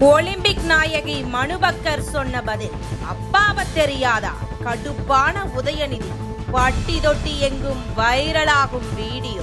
Olympic நாயகி மனுபக்கர் சொன்ன பதில் அப்பாவ தெரியாதா? கடுப்பான உதயநிதி. பட்டி தொட்டி எங்கும் வைரலாகும் வீடியோ.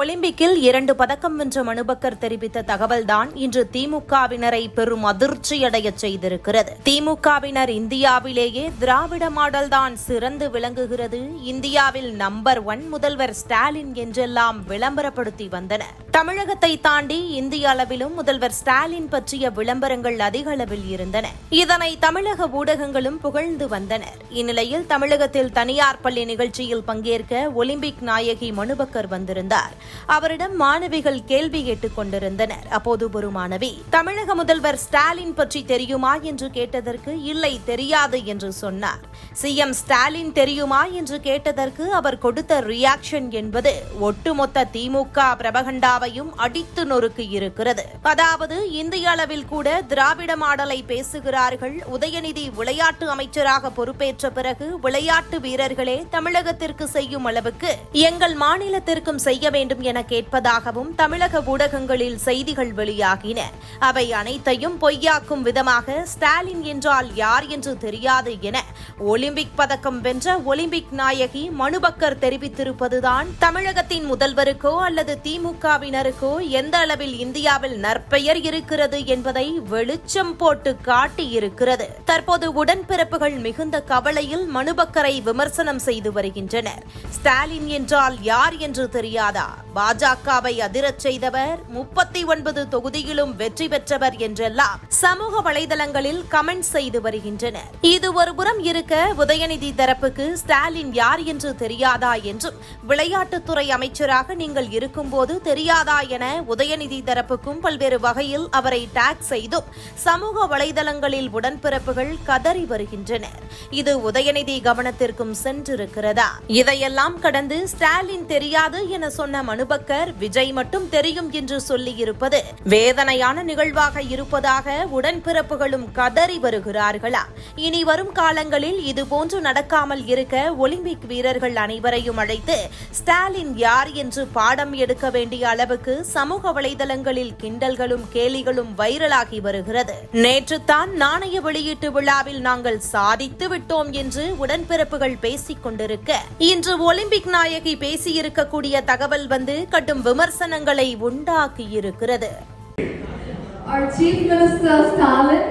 ஒலிம்பிக்கில் இரண்டு பதக்கம் வென்ற மனுபக்கர் தெரிவித்த தகவல்தான் இன்று திமுகவினரை பெரும் அதிர்ச்சியடைய செய்திருக்கிறது. திமுகவினர் இந்தியாவிலேயே திராவிட மாடல் தான் சிறந்து விளங்குகிறது. இந்தியாவில் நம்பர் ஒன் முதல்வர் ஸ்டாலின் என்றெல்லாம் விளம்பரப்படுத்தி வந்தனர். தமிழகத்தை தாண்டி இந்திய அளவிலும் முதல்வர் ஸ்டாலின் பற்றிய விளம்பரங்கள் அதிக அளவில் இருந்தன. இதனை தமிழக ஊடகங்களும் புகழ்ந்து வந்தனர். இந்நிலையில் தமிழகத்தில் தனியார் பள்ளி நிகழ்ச்சியில் பங்கேற்க ஒலிம்பிக் நாயகி மனுபக்கர் வந்திருந்தார். அவரிடம் மாணவிகள் கேள்வி கேட்டுக் கொண்டிருந்தனர். அப்போது ஒரு மாணவி தமிழக முதல்வர் ஸ்டாலின் பற்றி தெரியுமா என்று கேட்டதற்கு இல்லை தெரியாது என்று சொன்னார். சிஎம் ஸ்டாலின் தெரியுமா என்று கேட்டதற்கு அவர் கொடுத்த ரியாக்ஷன் என்பது ஒட்டுமொத்த திமுக பிரபகண்டாவையும் அடித்து நொறுக்கு இருக்கிறது. அதாவது இந்திய அளவில் கூட திராவிட மாடலை பேசுகிறார்கள் உதயநிதி விளையாட்டு அமைச்சராக பொறுப்பேற்ற பிறகு விளையாட்டு வீரர்களே தமிழகத்திற்கு செய்யும் அளவுக்கு எங்கள் மாநிலத்திற்கும் செய்ய வேண்டும் என கேட்பதாகவும் தமிழக ஊடகங்களில் செய்திகள் வெளியாகின. அவை அனைத்தையும் பொய்யாக்கும் விதமாக ஸ்டாலின் என்றால் யார் என்று தெரியாது என ஒலிம்பிக் பதக்கம் வென்ற ஒலிம்பிக் நாயகி மனுபக்கர் தெரிவித்திருப்பதுதான் தமிழகத்தின் முதல்வருக்கோ அல்லது திமுகவினருக்கோ எந்த அளவில் இந்தியாவில் நற்பெயர் இருக்கிறது என்பதை வெளிச்சம் போட்டு காட்டியிருக்கிறது. தற்போது உடன்பிறப்புகள் மிகுந்த கவலையில் மனுபக்கரை விமர்சனம் செய்து வருகின்றனர். ஸ்டாலின் என்றால் யார் என்று தெரியாதா? பாஜகவை அதிரச் செய்தவர் முப்பத்தி ஒன்பது தொகுதியிலும் வெற்றி பெற்றவர் என்றெல்லாம் சமூக வலைதளங்களில் கமெண்ட் செய்து வருகின்றனர். இது ஒருபுறம் இருக்க உதயநிதி தரப்புக்கு ஸ்டாலின் யார் என்று தெரியாதா என்றும் விளையாட்டுத்துறை அமைச்சராக நீங்கள் இருக்கும்போது தெரியாதா என உதயநிதி தரப்புக்கும் பல்வேறு வகையில் அவரை டேக் செய்தும் சமூக வலைதளங்களில் உடன்பிறப்புகள் கதறி வருகின்றனர். இது உதயநிதி கவனத்திற்கும் சென்றிருக்கிறதா? இதையெல்லாம் கடந்து ஸ்டாலின் தெரியாது என சொன்ன மனு அபுபக்கர் விஜய் மட்டும் தெரியும் என்று சொல்லியிருப்பது. வேதனையான நிகழ்வாக இருப்பதாக உடன்பிறப்புகளும் கதறி வருகிறார்களா? இனி வரும் காலங்களில் இதுபோன்று நடக்காமல் இருக்க ஒலிம்பிக் வீரர்கள் அனைவரையும் அழைத்து ஸ்டாலின் யார் என்று பாடம் எடுக்க வேண்டிய அளவுக்கு சமூக வலைதளங்களில் கிண்டல்களும் கேலிகளும் வைரலாகி வருகிறது. நேற்றுத்தான் நாணய வெளியீட்டு விழாவில் நாங்கள் சாதித்து விட்டோம் என்று உடன்பிறப்புகள் பேசிக் கொண்டிருக்க இன்று ஒலிம்பிக் நாயகி பேசியிருக்கக்கூடிய தகவல் வந்து கடும் விமர்சனங்களை உண்டாக்கியிருக்கிறது Our Chief Minister Stalin,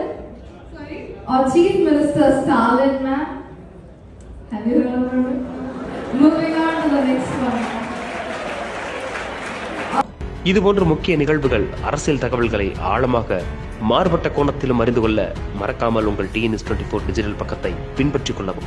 sorry, our Chief Minister Stalin, ma'am. Have you heard of her? Moving on to the next one. இதுபோன்ற முக்கிய நிகழ்வுகள் அரசியல் தகவல்களை ஆழமாக மாறுபட்ட கோணத்திலும் அறிந்து கொள்ள மறக்காமல் உங்கள் டிஎன்எஸ் டுவெண்ட்டி ஃபோர் டிஜிட்டல் பக்கத்தை பின்பற்றிக் கொள்ளவும்